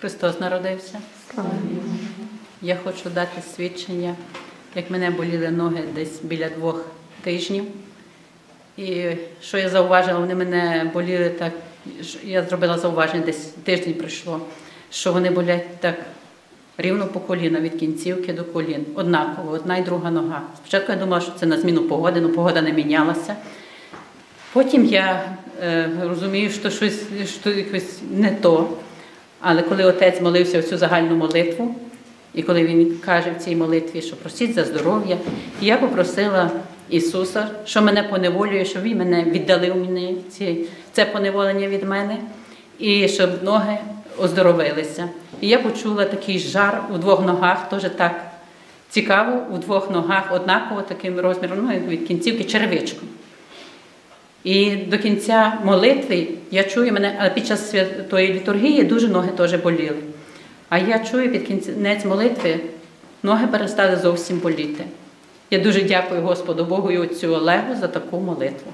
Христос народився. Я хочу дати свідчення, як мене боліли ноги десь біля двох тижнів. І що я зауважила, вони мене боліли так. Я зробила зауваження, десь тиждень пройшло, що вони болять так рівно по коліна, від кінцівки до колін. Однаково, одна і друга нога. Спочатку я думала, що це на зміну погоди, але погода не мінялася. Потім я е, розумію, що щось що якось не то. Але коли отець молився в цю загальну молитву, і коли він каже в цій молитві, що просіть за здоров'я, я попросила Ісуса, що мене поневолює, щоб Він мене віддалив мені ці, це поневолення від мене, і щоб ноги оздоровилися. І я почула такий жар у двох ногах, теж так цікаво, у двох ногах однаково таким розміром, ну, від кінцівки черевичком. І до кінця молитви я чую мене, а під час святої літургії дуже ноги теж боліли. А я чую під кінець молитви, ноги перестали зовсім боліти. Я дуже дякую Господу Богу і отцю Олегу за таку молитву.